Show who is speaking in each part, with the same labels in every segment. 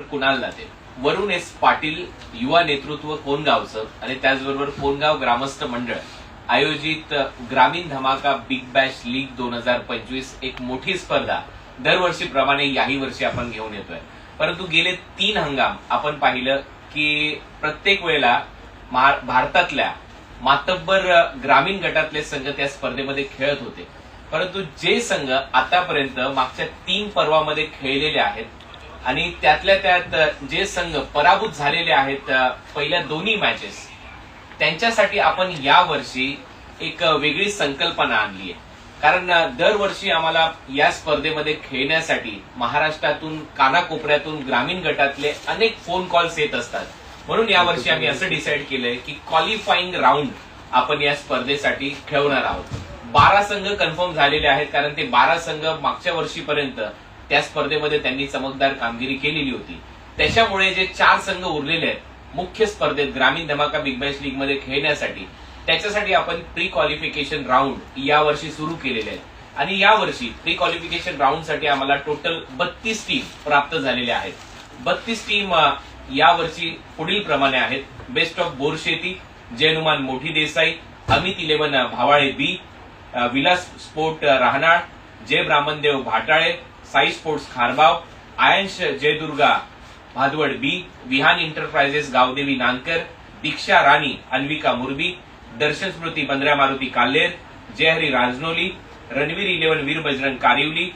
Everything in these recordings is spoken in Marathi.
Speaker 1: कुणाल नाते? वरुण एस पाटील युवा नेतृत्व कोणगावचं आणि त्याचबरोबर कोणगाव ग्रामस्थ मंडळ आयोजित ग्रामीण धमाका बिग बॅश लीग दोन हजार पंचवीस एक मोठी स्पर्धा दरवर्षीप्रमाणे याही वर्षी आपण घेऊन येतोय. परंतु गेले तीन हंगाम आपण पाहिलं की प्रत्येक वेळेला भारतातल्या मातब्बर ग्रामीण गटातले संघ त्या स्पर्धेमध्ये खेळत होते. परंतु जे संघ आतापर्यंत मागच्या तीन पर्वामध्ये खेळलेले आहेत आणि त्यातल्या त्यात जे संघ पराभूत झालेले आहेत पहिल्या दोन्ही मॅचेस त्यांच्यासाठी आपण यावर्षी एक वेगळी संकल्पना आणली आहे. कारण दरवर्षी आम्हाला या स्पर्धेमध्ये खेळण्यासाठी महाराष्ट्रातून कानाकोपऱ्यातून ग्रामीण गटातले अनेक फोन कॉल्स येत असतात. म्हणून यावर्षी आम्ही असं डिसाईड केलंय की क्वालिफाईंग राऊंड आपण या स्पर्धेसाठी खेळवणार आहोत. बारा संघ कन्फर्म झालेले आहेत कारण ते बारा संघ मागच्या वर्षीपर्यंत त्या स्पर्धेमध्ये त्यांनी चमकदार कामगिरी केलेली होती. त्याच्यामुळे जे चार संघ उरलेले आहेत मुख्य स्पर्धेत ग्रामीण धमाका बिग बॅश लीगमध्ये खेळण्यासाठी त्याच्यासाठी आपण प्री क्वालिफिकेशन राऊंड यावर्षी सुरू केलेले आहेत. आणि यावर्षी प्री क्वालिफिकेशन राऊंडसाठी आम्हाला टोटल बत्तीस टीम प्राप्त झालेल्या आहेत. बत्तीस टीम यावर्षी पुढील प्रमाणे आहेत. बेस्ट ऑफ बोरशेती जयनुमान मोठी Desai Amit eleven Bhavale B Vilas sport राहणार Rahnal Jai Brahmandev Bhatale Sai sports Kharbav Ayansh Jaidurga Bhadwad B Vihaan enterprises Gavdevi Nankar Diksha Rani Anvika Murbi Darshan Smriti Bandra Maruti Kaller Jaihari Rajnoli Ranveer eleven Veer Bajrang Karivali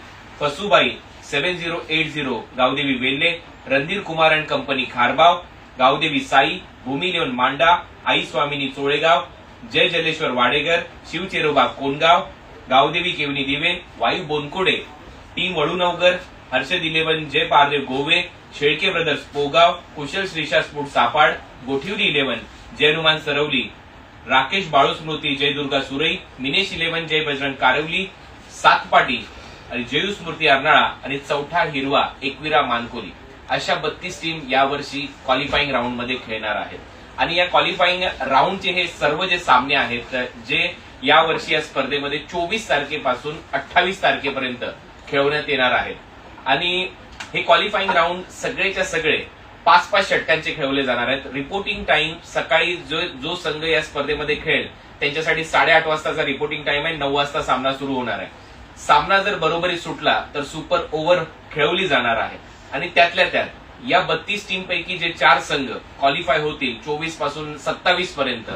Speaker 1: Fasubai seven zero eight zero Gavdevi Velhe Randhir Kumar and company Kharbav Gavdevi Sai Bhoomi eleven Manda Aai Swamini चोळेगाव Jai Jaleshwar Wadegar शिवचेरोबा Kongaon Gavdevi Kevani Dive Vayu Bonkode team Vadunavgar Harshad eleven Jai Pardev Gove Shelke brothers Pogaon Kushal Shrisha sport Sapad Gothivali eleven Jai Hanuman Sarvali Rakesh Balu Smriti Jai Durga Surai Minesh eleven Jai Bajrang Karvali Satpati आणि जयू स्मृती अर्नाळा आणि चौथा हिरवा एकविरा मानकोली. अशा बत्तीस टीम यावर्षी क्वालिफाईंग राऊंडमध्ये खेळणार आहेत. आणि या क्वालिफाईंग राऊंडचे हे सर्व जे सामने आहेत जे यावर्षी या स्पर्धेमध्ये चोवीस तारखेपासून अठ्ठावीस तारखेपर्यंत खेळवण्यात येणार आहेत. आणि हे क्वालिफाईंग राऊंड सगळेच्या सगळे पाच पाच षटकांचे खेळवले जाणार आहेत. रिपोर्टिंग टाइम सकाळी जो जो संघ या स्पर्धेमध्ये खेळेल त्यांच्यासाठी साडेआठ वाजताचा रिपोर्टिंग टाइम आहे. नऊ वाजता सामना सुरू होणार आहे. सामना जर बरोबरी सुटला तर सुपर ओव्हर खेळवली जाणार आहे. आणि त्यातल्या त्यात या बत्तीस टीम पैकी जे चार संघ क्वालिफाय होतील चोवीसपासून सत्तावीस पर्यंत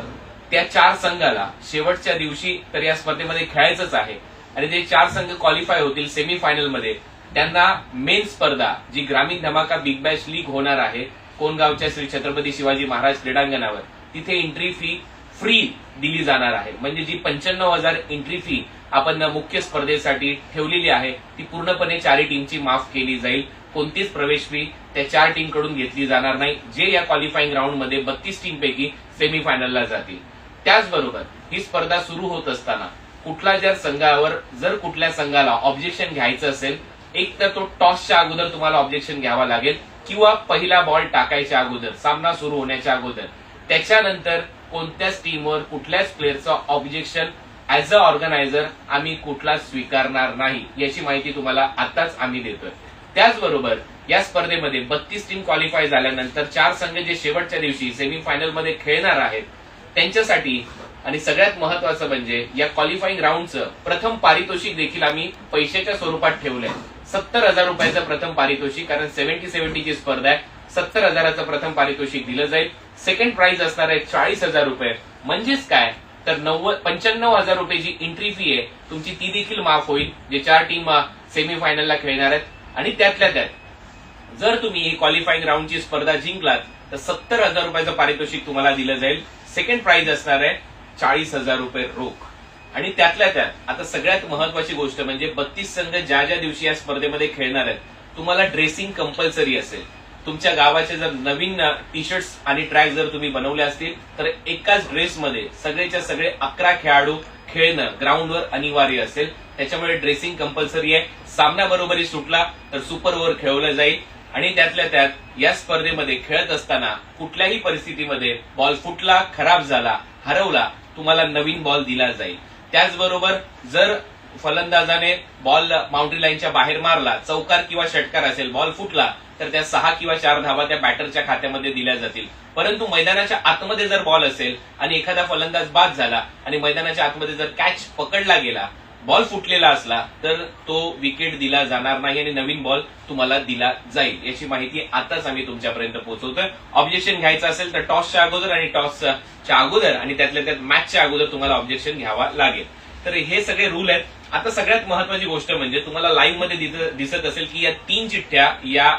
Speaker 1: त्या चार संघाला शेवटच्या दिवशी तर या स्पर्धेमध्ये खेळायचंच आहे. आणि जे चार संघ क्वालिफाय होतील सेमीफायनलमध्ये त्यांना मेन स्पर्धा जी ग्रामीण धमाका बिग बॅश लीग होणार आहे कोणगावच्या श्री छत्रपती शिवाजी महाराज क्रीडांगणावर तिथे एंट्री फी फ्री दिली जाणार आहे. म्हणजे जी पंच्याण्णव हजार एंट्री फी आपण मुख्य स्पर्धेसाठी ठेवलेली आहे ती पूर्णपणे चारही टीमची माफ केली जाईल. कोणतीच प्रवेश फी त्या चार टीमकडून घेतली जाणार नाही. जे या क्वालिफाईंग राऊंडमध्ये बत्तीस टीम पैकी सेमीफायनलला जातील. त्याचबरोबर ही स्पर्धा सुरू होत असताना कुठल्या ज्या संघावर जर कुठल्या संघाला ऑब्जेक्शन घ्यायचं असेल एक तर तो टॉसच्या अगोदर तुम्हाला ऑब्जेक्शन घ्यावा लागेल किंवा पहिला बॉल टाकायच्या अगोदर सामना सुरू होण्याच्या अगोदर. त्याच्यानंतर कोणत्याच टीमवर कुठल्याच प्लेअरचं ऑब्जेक्शन ऍज अ ऑर्गनायझर आम्ही कुठला स्वीकारणार नाही याची माहिती तुम्हाला आताच आम्ही देतोय. त्याचबरोबर या स्पर्धेमध्ये बत्तीस टीम क्वालिफाय झाल्यानंतर चार संघ जे शेवटच्या दिवशी सेमीफायनलमध्ये खेळणार आहेत त्यांच्यासाठी आणि सगळ्यात महत्वाचं म्हणजे या क्वालिफाईंग राऊंडचं प्रथम पारितोषिक देखील आम्ही पैशाच्या स्वरूपात ठेवलंय. सत्तर हजार रुपयाचं प्रथम पारितोषिक कारण सेव्हन्टी सेव्हन्टीची स्पर्धा आहे. सत्तर हजाराचं प्रथम पारितोषिक दिलं जाईल. सेकंड प्राइज असणार आहे चाळीस हजार रुपये. म्हणजेच काय? तर नव्वद पंच्याण्णव हजार रुपये जी एंट्री फी आहे तुमची ती देखील माफ होईल जे चार टीम सेमीफायनलला खेळणार आहेत. आणि त्यातल्या त्यात जर तुम्ही ही क्वालिफाईंग राऊंडची स्पर्धा जिंकलात तर सत्तर हजार रुपयाचं पारितोषिक तुम्हाला दिलं जाईल. सेकंड प्राइज असणार आहे चाळीस हजार रुपये रोख. आणि त्यातल्या त्यात आता सगळ्यात महत्वाची गोष्ट म्हणजे बत्तीस संघ ज्या ज्या दिवशी या स्पर्धेमध्ये खेळणार आहेत तुम्हाला ड्रेसिंग कंपल्सरी असेल. तुमच्या गावाचे जर नवीन टी शर्ट्स आणि ट्रॅक जर तुम्ही बनवले असतील तर एकाच ड्रेसमध्ये सगळेच्या सगळे अकरा खेळाडू खेळणं ग्राउंडवर अनिवार्य असेल. त्याच्यामुळे ड्रेसिंग कंपल्सरी आहे. सामना बरोबरी सुटला तर सुपर ओव्हर खेळवलं जाईल. आणि त्यातल्या त्यात या स्पर्धेमध्ये खेळत असताना कुठल्याही परिस्थितीमध्ये बॉल फुटला खराब झाला हरवला तुम्हाला नवीन बॉल दिला जाईल. त्याचबरोबर जर फलंदाजाने बॉल बाउंड्री लाईनच्या बाहेर मारला चौकार किंवा षटकार असेल बॉल फुटला तर त्या सहा किंवा चार धावा त्या बॅटरच्या खात्यामध्ये दिल्या जातील. परंतु मैदानाच्या आतमध्ये जर बॉल असेल आणि एखादा फलंदाज बाद झाला आणि मैदानाच्या आतमध्ये जर कॅच पकडला गेला बॉल फुटलेला असला तर तो विकेट दिला जाणार नाही आणि नवीन बॉल तुम्हाला दिला जाईल. याची माहिती आताच आम्ही तुमच्यापर्यंत पोहोचवतोय. ऑब्जेक्शन घ्यायचं असेल तर टॉसच्या अगोदर आणि टॉसच्या अगोदर आणि त्यातल्या त्यात मॅचच्या अगोदर तुम्हाला ऑब्जेक्शन घ्यावा लागेल. तर हे सगळे रूल आहेत. आता सगळ्यात महत्वाची गोष्ट म्हणजे तुम्हाला लाईव्हमध्ये दिसत असेल की या तीन चिठ्ठ्या या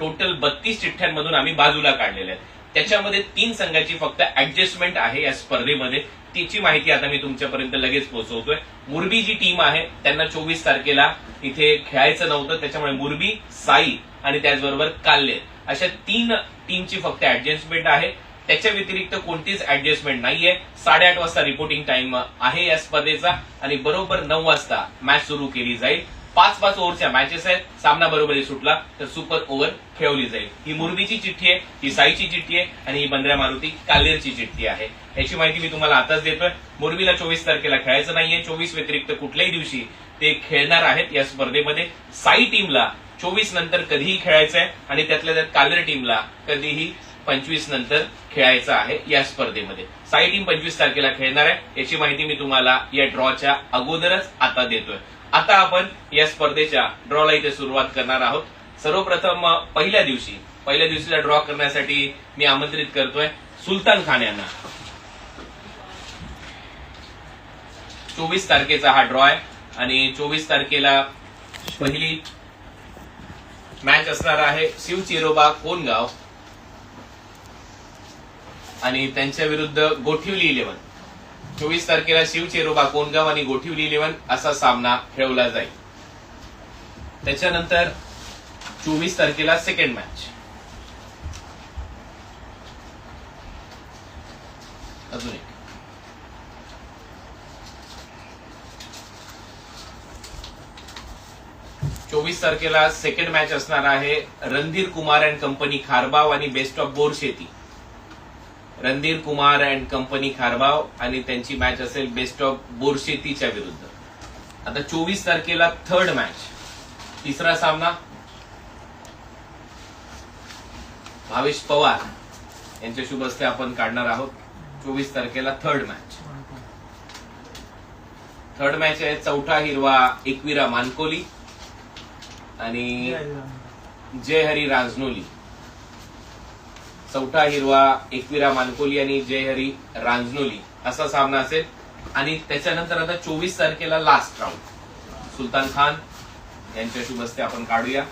Speaker 1: टोटल बत्तीस चिठ्ठ्यांमधून आम्ही बाजूला काढलेल्या आहेत. त्याच्यामध्ये तीन संघाची फक्त ऍडजस्टमेंट आहे या स्पर्धेमध्ये. तिची माहिती आता मी तुमच्यापर्यंत लगेच पोहोचवतोय. मुरबी जी टीम आहे त्यांना चोवीस तारखेला इथे खेळायचं नव्हतं त्याच्यामुळे मुरबी साई आणि त्याचबरोबर काल्ले अशा तीन टीमची फक्त ऍडजस्टमेंट आहे. त्याच्या व्यतिरिक्त कोणतीच ऍडजस्टमेंट नाहीये. साडेआठ वाजता रिपोर्टिंग टाइम आहे या स्पर्धेचा आणि बरोबर नऊ वाजता मॅच सुरू केली जाईल. पाच पाच ओव्हरच्या मॅचेस आहेत. सामना बरोबरी सुटला तर सुपर ओव्हर खेळवली जाईल. ही मुरबीची चिठ्ठी आहे ही साईची चिठ्ठी आहे आणि ही बंद्रा मारुती कालेरची चिठ्ठी आहे. याची माहिती मी तुम्हाला आताच देतोय. मुरबीला चोवीस तारखेला खेळायचं नाहीये. चोवीस व्यतिरिक्त कुठल्याही दिवशी ते खेळणार आहेत या स्पर्धेमध्ये. साई टीमला चोवीस नंतर कधीही खेळायचं आहे आणि त्यातल्या त्यात कालेर टीमला कधीही पंचवीस नंतर खेळायचं आहे या स्पर्धेमध्ये. साई टीम पंचवीस तारखेला खेळणार आहे. याची माहिती मी तुम्हाला या ड्रॉच्या अगोदरच आता देतोय. आता आपण या स्पर्धेच्या ड्रॉला इथे सुरुवात करणार आहोत. सर्वप्रथम पहिल्या दिवशी पहिल्या दिवशीला ड्रॉ करण्यासाठी मी आमंत्रित करतोय सुलतान खान यांना. चोवीस तारखेचा हा ड्रॉ आहे आणि चोवीस तारखेला पहिली मॅच असणार आहे शिवचिरोबा कोणगाव आणि त्यांच्या विरुद्ध गोठिवली इलेव्हन चोवीस तारखेला शिवचेरोबा कोणगाव आणि गोठिवली इलेव्हन असा सामना खेळवला जाईल. त्याच्यानंतर चोवीस तारखेला सेकंड मॅच अजून एक. चोवीस तारखेला सेकंड मॅच असणार आहे रणधीर कुमार अँड कंपनी खारबाव आणि best of Borsheti. Randhir Kumar and company Kharbav आणि त्यांची मॅच असेल बेस्ट ऑफ बोरशेतीच्या विरुद्ध. आता चोवीस तारखेला थर्ड मॅच तिसरा सामना. भावेश पवार यांच्या शुभ हस्ते आपण काढणार आहोत. चोवीस तारखेला थर्ड मॅच थर्ड मॅच आहे चौथा हिरवा एकविरा मानकोली आणि जय हरी रांजनोली. चौथा हिरवा एकविरा मानकोली आणि जय हरी रांजनोली असा सामना असेल. आणि त्याच्यानंतर आता चोवीस तारखेला लास्ट राऊंड सुलतान खान यांच्या शुभस्ते आपण काढूया.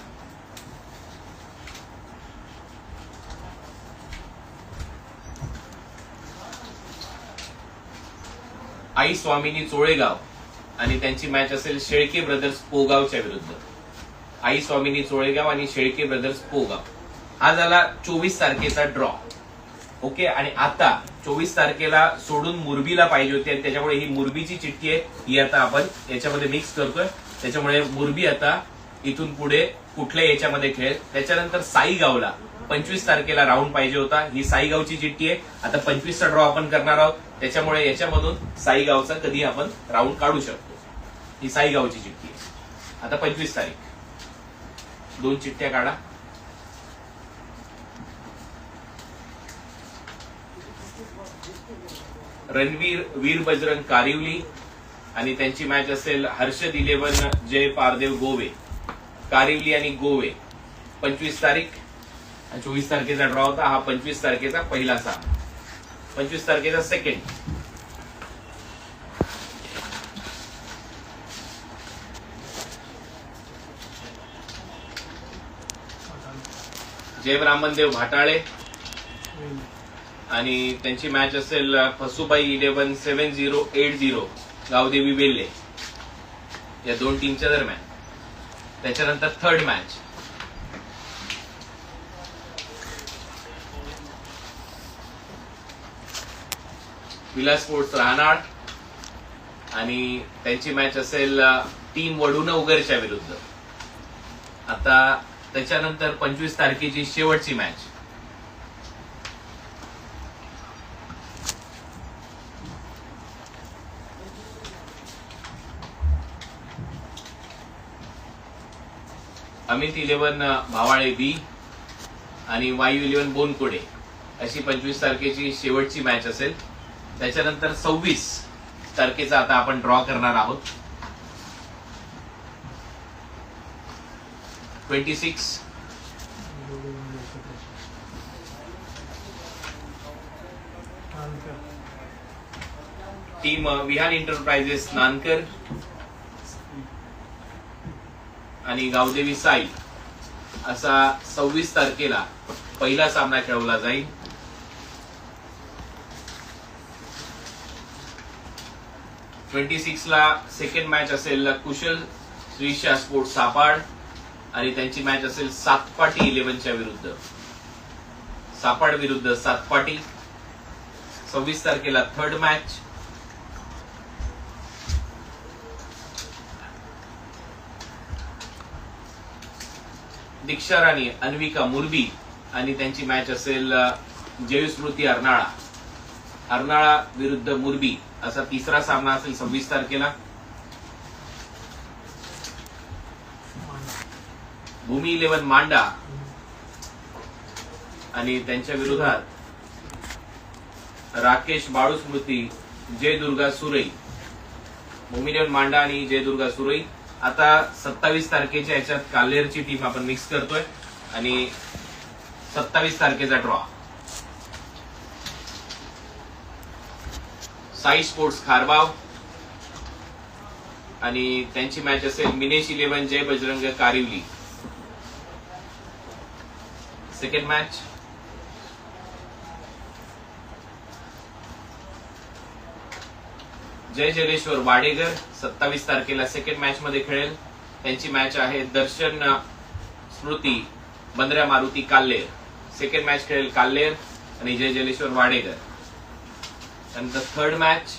Speaker 1: आई स्वामिनी चोळेगाव आणि त्यांची मॅच असेल शेळके ब्रदर्स पोगावच्या विरुद्ध. आई स्वामिनी चोळेगाव आणि शेळके ब्रदर्स पोगाव. हा झाला चोवीस तारखेचा ड्रॉ ओके आणि आता चोवीस तारखेला सोडून मुरबीला पाहिजे होती आणि त्याच्यामुळे ही मुरबीची चिठ्ठी आहे ही आता आपण याच्यामध्ये मिक्स करतोय. त्याच्यामुळे मुरबी आता इथून पुढे कुठल्या याच्यामध्ये खेळेल? त्याच्यानंतर साईगावला. पंचवीस तारखेला राऊंड पाहिजे होता. ही साईगावची चिठ्ठी आहे. आता पंचवीसचा ड्रॉ आपण करणार आहोत. त्याच्यामुळे याच्यामधून साईगावचा कधी आपण राऊंड काढू शकतो. ही साईगावची चिठ्ठी आहे. आता पंचवीस तारीख. दोन चिठ्ठ्या काढा. रणवीर वीर बजरंग कारिवली आणि त्यांची मॅच असेल हर्षद इलेव्हन जय पारदेव गोवे. कारिवली आणि गोवे. पंचवीस तारीख. आणि चोवीस तारखेचा ड्रॉ होता. हा पंचवीस तारखेचा पहिला सामना. पंचवीस तारखेचा सेकंड जय ब्राह्मणदेव भाटाळे. आणि त्यांची मॅच असेल Fasubai eleven seven zero eight zero Gavdevi Velle या दोन टीमच्या दरम्यान. त्याच्यानंतर थर्ड मॅच विलास स्पोर्ट्स राहणार. आणि त्यांची मॅच असेल टीम वडून उगरच्या विरुद्ध. आता त्याच्यानंतर पंचवीस तारखेची शेवटची match Amit eleven Bhavale B आणि वायू इलेव्हन बोनकोडे. अशी पंचवीस तारखेची शेवटची मॅच असेल. त्याच्यानंतर सव्वीस तारखेचा आता आपण ड्रॉ करणार आहोत. Twenty six team Vihaan enterprises Nankar. आणि गावदेवी साई असा सव्वीस तारखेला पहिला सामना खेळवला जाईल. ट्वेंटी सिक्सला सेकंड मॅच असेल कुशल श्रीशा स्पोर्ट सापाड आणि त्यांची मॅच असेल सातपाटी इलेव्हनच्या विरुद्ध. सापाड विरुद्ध सातपाटी. सव्वीस तारखेला थर्ड मॅच दीक्षा राणी अन्विका मुरबी आणि त्यांची मॅच असेल जयस्मृती अर्नाळा. अर्नाळा विरुद्ध मुरबी असा तिसरा सामना असेल सव्वीस तारखेला. भूमी इलेव्हन मांडा आणि त्यांच्या विरोधात राकेश बाळू स्मृती जय दुर्गा सुरई. भूमी इलेव्हन मांडा आणि जय दुर्गा सुरई. आता सत्तावीस तारखेच्या याच्यात कालेरची टीम आपण मिक्स करतोय आणि सत्तावीस तारखेचा ड्रॉ साई स्पोर्ट्स खारबाव आणि त्यांची मॅच असेल Minesh eleven Jai Bajrang Karivali. Second match Jai Jaleshwar Wadekar सत्तावीस तारखेला सेकंड मॅच मध्ये खेळेल. त्यांची मॅच आहे दर्शन स्मृती बंदऱ्या मारुती काल्लेर. सेकंड मॅच खेळेल काल्लेर आणि जय जलेश्वर वाडेकर. त्यानंतर third match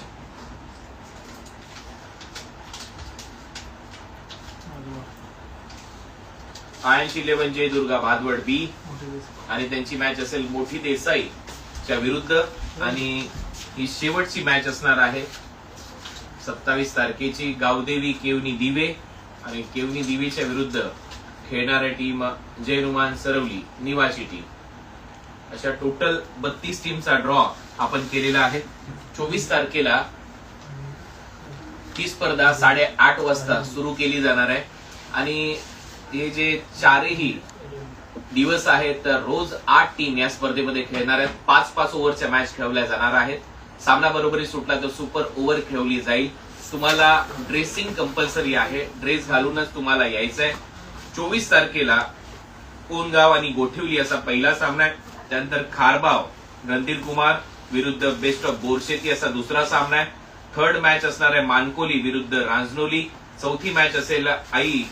Speaker 1: Ayans eleven Jai Durga Bhadwad B आणि त्यांची मॅच असेल मोठी देसाईच्या विरुद्ध. आणि ही शेवटची मॅच असणार आहे. सत्तावीस तारखेची गावदेवी केवनी दिवे आणि केवनी दिवेच्या विरुद्ध खेळणाऱ्या टीम जयनुमान सरवली निवासी टीम. अशा टोटल बत्तीस टीमचा ड्रॉ आपण केलेला आहे. चोवीस तारखेला ही स्पर्धा साडे आठ वाजता सुरू केली जाणार आहे. आणि हे जे चारही दिवस आहेत तर रोज आठ टीम या स्पर्धेमध्ये खेळणार आहेत. पाच पाच ओव्हरच्या मॅच खेळवल्या जाणार आहेत. सामना बरोबरी सुटला तर सुपर ओव्हर खेळवली जाईल. तुम्हाला ड्रेसिंग कंपल्सरी आहे. ड्रेस घालूनच तुम्हाला यायचंय. चोवीस तारखेला कोणगाव आणि गोठिवली असा पहिला सामना आहे. त्यानंतर खारबाव रणधीर कुमार विरुद्ध बेस्ट ऑफ बोरशेती असा दुसरा सामना आहे. थर्ड मॅच असणार आहे मानकोली विरुद्ध रांजनोली. चौथी मॅच असेल आई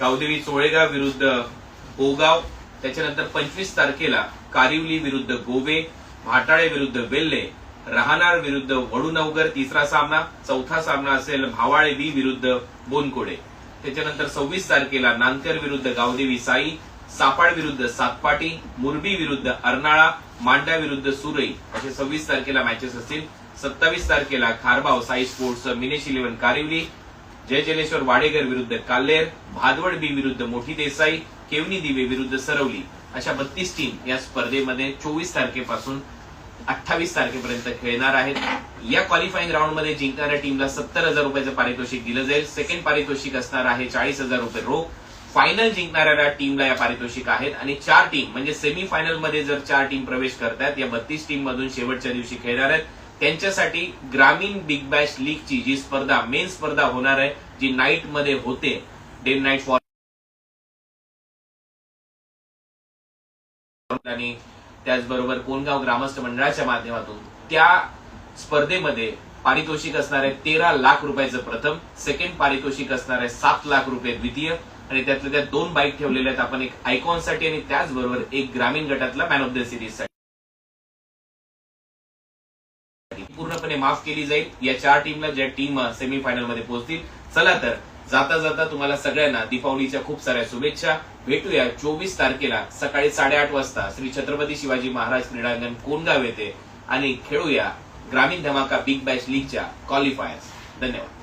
Speaker 1: गावदेवी चोळेगाव विरुद्ध ओगाव त्याच्यानंतर पंचवीस तारखेला कारिवली विरुद्ध गोवे. भाटाळे विरुद्ध वेल्हे राहणार विरुद्ध वडुनवगर तिसरा सामना चौथा सामना असेल भावाळे बी विरुद्ध बोनकोडे. त्याच्यानंतर सव्वीस तारखेला नांदकर विरुद्ध गावदेवी साई सापाड विरुद्ध सातपाटी मुरबी विरुद्ध अर्नाळा मांडा विरुद्ध सुरई. असे सव्वीस तारखेला मॅचेस असतील. सत्तावीस तारखेला खारबाव साई स्पोर्ट्स मिनेश इलेव्हन कारिवली जय जलेश्वर वाडेकर विरुद्ध काल्लेर भादवड बी विरुद्ध मोठी देसाई केवनी दिवे विरुद्ध सरवली. अशा बत्तीस टीम या स्पर्धेमध्ये चोवीस तारखेपासून अठ्ठावीस तारखेपर्यंत खेळणार आहेत. या क्वालिफाईंग राऊंडमध्ये जिंकणाऱ्या टीमला सत्तर हजार रुपयाचं पारितोषिक दिलं जाईल. सेकंड पारितोषिक असणार आहे चाळीस हजार रुपये रोख. फायनल जिंकणाऱ्या टीमला या पारितोषिक आहेत. आणि चार टीम म्हणजे सेमी फायनलमध्ये जर चार टीम प्रवेश करतात या बत्तीस टीम मधून शेवटच्या दिवशी खेळणार आहेत. त्यांच्यासाठी ग्रामीण बिग बॅश लीगची जी स्पर्धा मेन स्पर्धा होणार आहे जी नाईटमध्ये होते डे नाईट फॉर आणि त्याचबरोबर कोणगाव ग्रामस्थ मंडळाच्या माध्यमातून त्या स्पर्धेमध्ये पारितोषिक असणार आहे तेरा लाख रुपयाचं प्रथम सेकंड पारितोषिक असणार आहे सात लाख रुपये द्वितीय आणि त्यातल्या त्यात दोन बाईक ठेवलेल्या आहेत आपण एक आयकॉनसाठी आणि त्याचबरोबर एक ग्रामीण गटातला मॅन ऑफ द सिरीजसाठी पूर्णपणे माफ केली जाईल. या चार टीमला ज्या टीम सेमीफायनलमध्ये पोहोचतील चला तर जाता जाता तुम्हाला सगळ्यांना दीपावलीच्या खूप साऱ्या शुभेच्छा. भेटूया चोवीस तारखेला सकाळी साडेआठ वाजता श्री छत्रपती शिवाजी महाराज क्रीडांगण कोणगाव येथे आणि खेळूया ग्रामीण धमाका बिग बॅश लीगच्या क्वालिफायर्स धन्यवाद.